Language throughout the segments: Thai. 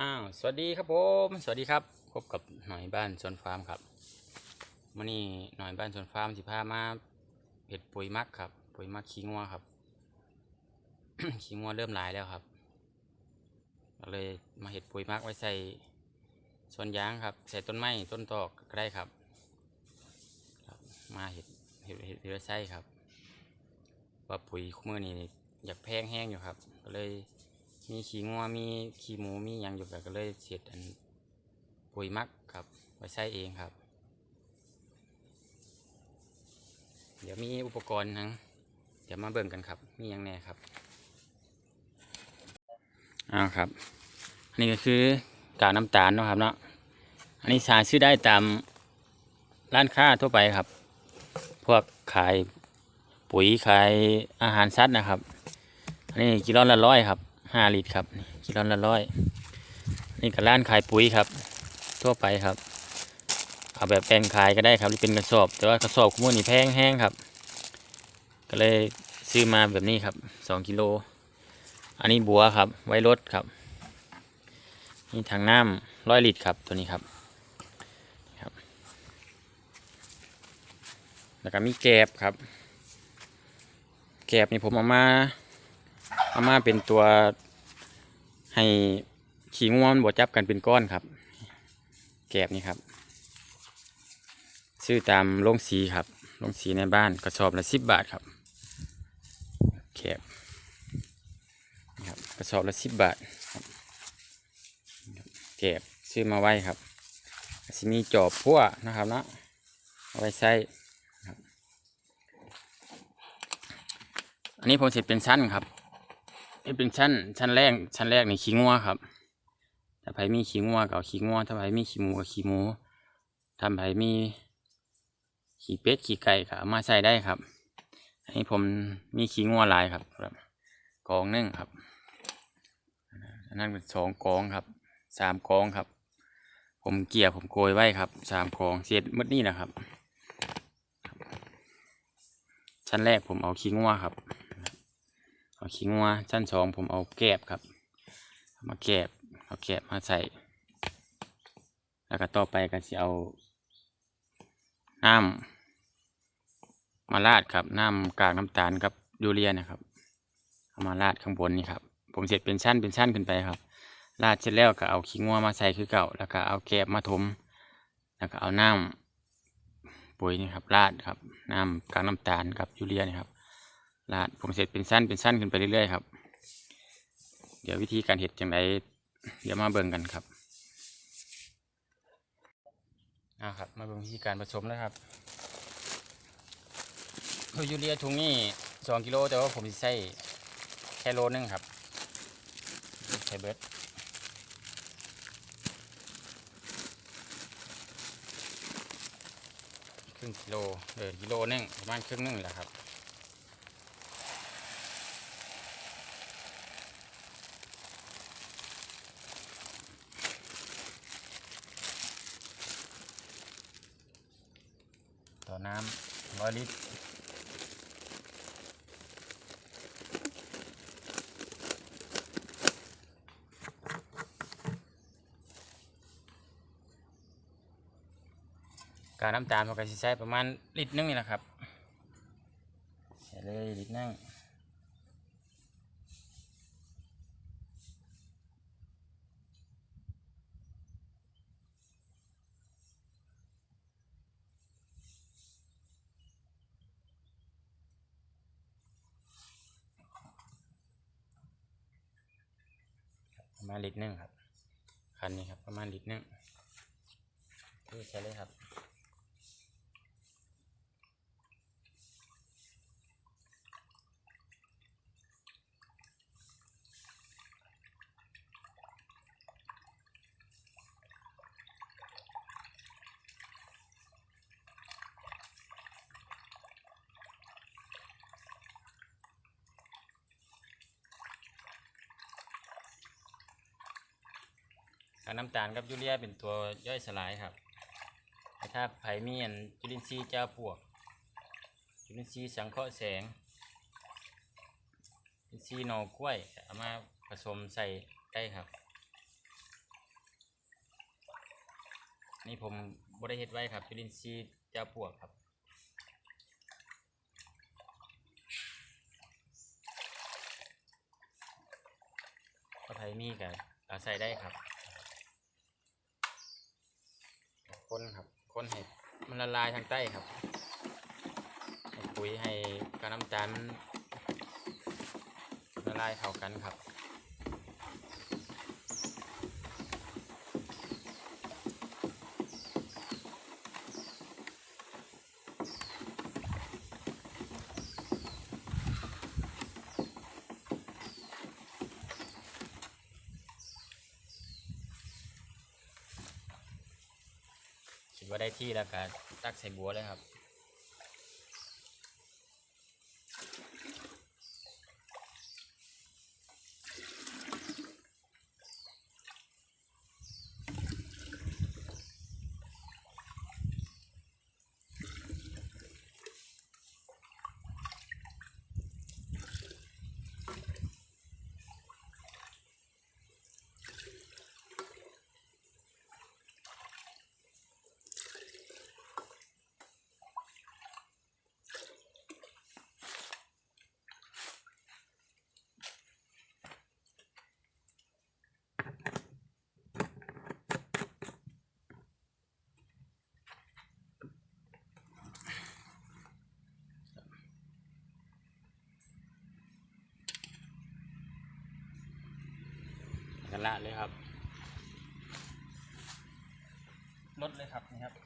อ้าวสวัสดีครับผมสวัสดีครับพบกับหน่อยบ้านสวนฟาร์มครับมื่อนี้หน่อยบ้านสวนฟาร์มสิพามาเห็ดปุ๋ยมักครับ ปุ๋ยมักขี้งัวครับ ขี้งัวเริ่มลายแล้วครับก็เลยมาเห็ดปุ๋ยมักไว้ใส่สวนยางครับ ใส่ต้นไม้ต้นตอกก็ได้ครับครับมาเห็ดเห็ดเห็ดเรือไส้ครับ ว่าปุ๋ยคู่มือนี้อยากแพงแห้งอยู่ครับ ก็เลย มีขี้งัวมีขี้หมูมีหยังอยู่แบบก็เลยเสียดอันปุ๋ยมักครับไว้ใช้เองครับ เดี๋ยวมีอุปกรณ์ทั้งเดี๋ยวมาเบิ่งกันครับ มีหยังแน่ครับอ้าวครับอันนี้ก็คือกากน้ำตาลนะครับเนาะอันนี้สาซื้อได้ตามร้านค้าทั่วไปครับ พวกขายปุ๋ยขายอาหารสัตว์นะครับ อันนี้กิโลละร้อยครับ ห้าลิตรครับกิโลละร้อยนี่ก็ร้านขายปุ๋ยครับ ทั่วไปครับเอาแบบแปลงขายก็ได้ครับหรือเป็นกระสอบ แต่ว่ากระสอบขมูนี่แพงแห้งครับ ก็เลยซื้อมาแบบนี้ครับสองกิโลอันนี้บัวครับ ไว้รถครับ นี่ถังน้ำร้อยลิตรครับตัวนี้ครับครับ แล้วก็มีแกบครับ แกบนี่ผมเอามา อามาเป็นตัวให้ขี้ง่วมันบดจับกันเป็นก้อนครับ แกบนี่ครับ ซื้อตามโรงสีครับโรงสีในบ้านกระสอบละสิบบาทครับแกบครับกระสอบละสิบบาทครับแกบซื้อมาไว้ครับสิมีจอบพั่วนะครับนะเอาไว้ใส่ครับอันนี้ผมเสร็จเป็นชั้นครับ นี่เป็นชั้น ชั้นแรก ชั้นแรกในขี้งัวครับ ถ้าไผมีขี้งัวก็ขี้งัวถ้าไผมีขี้หมูก็ขี้หมูถ้าไผมีขี้เป็ดขี้ไก่ก็มาใส่ได้ครับอันนี้ผมมีขี้งัวหลายครับครับกองหนึ่งครับอันนั้นเป็นสองกองครับสามกองครับ ผมเกี่ยผมโกยไว้ครับสามกองเศษหมดนี่นะครับ ชั้นแรกผมเอาขี้งัวครับ เอาขี้งัวชั้นสองผมเอาแกบครับเอามาแกบเอาแกบมาใส่ แล้วก็ต่อไปก็จะเอาน้ำมาราดครับน้ำกากน้ำตาลกับยูเรียนะครับ เอามาราดข้างบนนี่ครับ ผมเสร็จเป็นชั้นเป็นชั้นขึ้นไปครับราดเสร็จแล้วก็เอาขี้งัวมาใส่คือเก่า แล้วก็เอาแกบมาถม แล้วก็เอาน้ำปุ๋ยนี่ครับราดครับน้ำกากน้ำตาลกับยูเรียนี่ครับ ลาดผมเสร็จเป็นสั้นเป็นสั้นขึ้นไปเรื่อยๆครับ เดี๋ยววิธีการเห็ดอย่างไรเดี๋ยวมาเบิ่งกันครับอ่าครับ มาเบิ่งวิธีการผสมนะครับคือยูเรียถุงนี้สองกิโลแต่ว่าผมใส่แค่โลนึงครับใส่เบิร์ดครึ่งกิโลเออกิโลนึงประมาณครึ่งนึงแหละครับ ต่อน้ำร้อยลิตรการน้ำตาลมันก็จะใช้ประมาณลิตรนึงนี่แหละครับใส่เลยลิตรนึง ประมาณลิตรหนึงครับคันนี้ครับประมาณลิตรหนึงที่ใช้เลยครับ กากน้ำตาลกับยูเรียเป็นตัวย่อยสลายครับถ้าไผ่มีอันจุลินทรีย์เจ้าปวก จุลินทรีย์สังเคราะห์แสง จุลินทรีย์หนอกล้วยเอามาผสมใส่ได้ครับ นี่ผมบริเฮ็ดไว้ครับ จุลินทรีย์เจ้าปวกครับก็ไทยมีกับอาศัยได้ครับ คนครับคนให้มันละลายทางใต้ครับให้ปุ๋ยให้กระน้ำตาลมันละลายเข้ากันครับ ว่าได้ที่แล้วก็ตักใส่บัวเลยครับ กันละเลยครับลดเลยครับนี่ครับ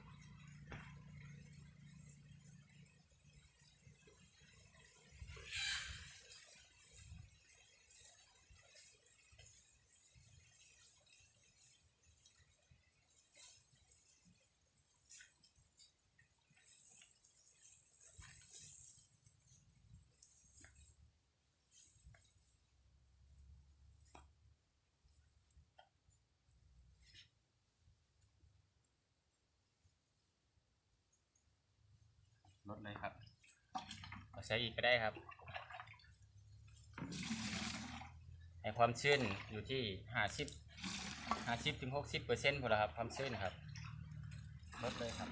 ใช้อีกก็ได้ครับ ให้ความชื้นอยู่ที่ห้าสิบห้าสิบถึงหกสิบเปอร์เซ็นต์พอแล้วครับ ความชื้นครับลดเลยครับ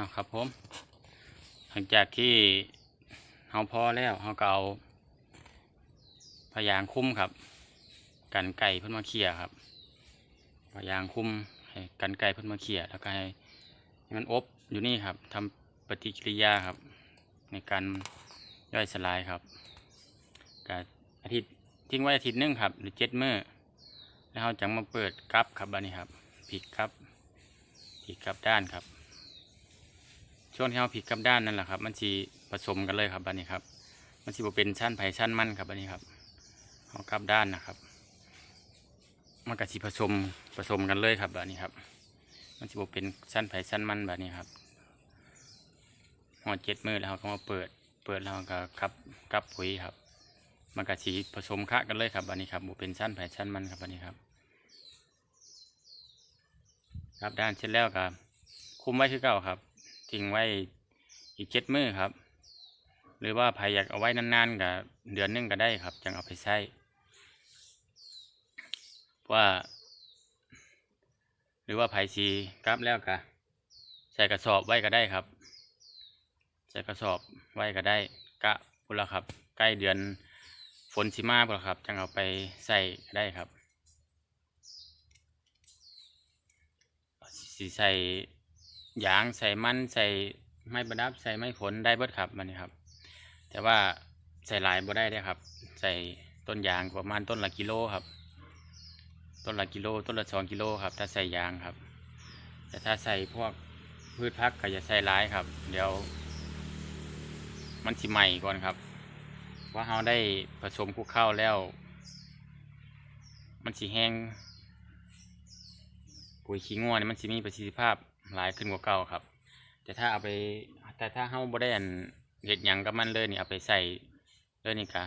าวครับผม หลังจากที่เฮาพอแล้วเฮาก็เอาพยางคุ้มครับ กันไก่เพิ่นมาเขี่ยครับพยางคุ้มให้กันไก่เพิ่นมาเขี่ยแล้วก็ให้มันอบอยู่นี่ครับทำปฏิกิริยาครับ ในการย่อยสลายครับก็อาทิตย์ทิ้งไว้อาทิตย์นึงครับ หรือเจ็ดมื้อแล้วเราจะมาเปิดกับครับบัดนี้ครับพลิกครับพลิกกับด้านครับ ช่วงที่เราพลิกกับด้านนั่นแหละครับ มันสีผสมกันเลยครับบัดนี้ครับ มันสิบ่เป็นชั้นไผ่ชั้นมันครับบัดนี้ครับเอากับด้านนะครับ มันก็สิผสมผสมกันเลยครับแบบนี้ครับ มันสิบ่เป็นชั้นไผ่ชั้นมันแบบนี้ครับหอดเจ็ดมือแล้วเราก็มาเปิด เปิดแล้วก็ครับกับปุ๋ยครับ มันก็สีผสมคะกันเลยครับแบบนี้ครับบ่เป็นชั้นไผ่ชั้นมันครับแบบนี้ครับครับด้านเสร็จแล้วก็คุมไว้คือเก่าครับ ทิ้งไว้อีกเจ็ดมือครับ หรือว่าใครอยากเอาไว้นานๆกับเดือนนึงก็ได้ครับจังเอาไปใช้ว่า หรือว่าไผ่สีกลับแล้วก็ใส่กระสอบไว้ก็ได้ครับ ใส่กระสอบไว้ก็ได้กะพุ่นละครับ ใกล้เดือนฝนสิมาพุ่นละครับจังเอาไปใส่ก็ได้ครับสีใส่ ยางใส่มันใส่ไม้ประดับใส่ไม้ผลได้เบิดครับมันนี่ครับ แต่ว่าใส่หลายบ่ได้เด้ครับ ใส่ต้นยางประมาณต้นละกิโลครับ ต้นละกิโลต้นละสองกิโลครับ ถ้าใส่ยางครับ แต่ถ้าใส่พวกพืชพักก็อย่าใส่หลายครับ เดี๋ยว มันสิใหม่ก่อนครับว่าเราได้ผสมคุกข้าวแล้ว มันสิแห้งปุ๋ยขี้งัวนี่มันสิมีประสิทธิภาพ หลายขึ้นกว่าเก่าครับ แต่ถ้าเอาไปแต่ถ้าเฮาบ่ได้อันเฮ็ดหยังกับมันเลยนี่เอาไปใส่เลยนี่ก็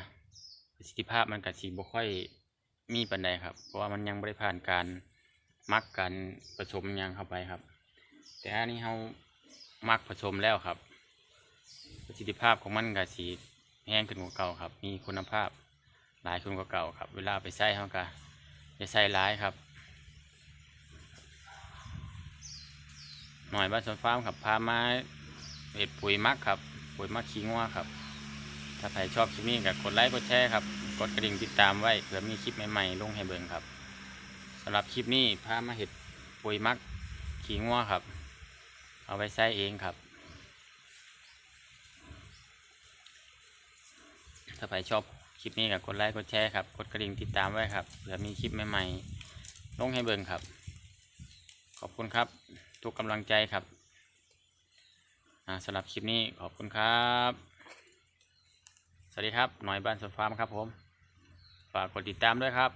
ประสิทธิภาพมันก็สิบ่ค่อยมีปานใดครับ เพราะว่ามันยังบ่ได้ผ่านการมักการผสมยังเข้าไปครับ แต่อันนี้เฮามักผสมแล้วครับ ประสิทธิภาพของมันก็สิแห้งขึ้นกว่าเก่าครับ มีคุณภาพหลายขึ้นกว่าเก่าครับ เวลาเอาไปใส่เฮาก็อย่าใส่หลายครับ หน่อยบ้านสวนฟาร์มครับพามาเห็ดปุ๋ยมักครับ ปุ๋ยมักขี้งัวครับ ถ้าใครชอบคลิปนี้ก็กดไลค์กดแชร์ครับ กดกระดิ่งติดตามไว้เผื่อมีคลิปใหม่ๆลงให้เบิ่งครับสำหรับคลิปนี้พามาเห็ดปุ๋ยมักขี้งัวครับ เอาไปใส่เองครับ ถ้าใครชอบคลิปนี้ก็กดไลค์กดแชร์ครับ กดกระดิ่งติดตามไว้ครับเผื่อมีคลิปใหม่ๆลงให้เบิ่งครับ ขอบคุณครับ ทุกกำลังใจครับสำหรับคลิปนี้ขอบคุณครับ สวัสดีครับ หน่อยบ้านสวนฟาร์มครับผม ฝากกดติดตามด้วยครับ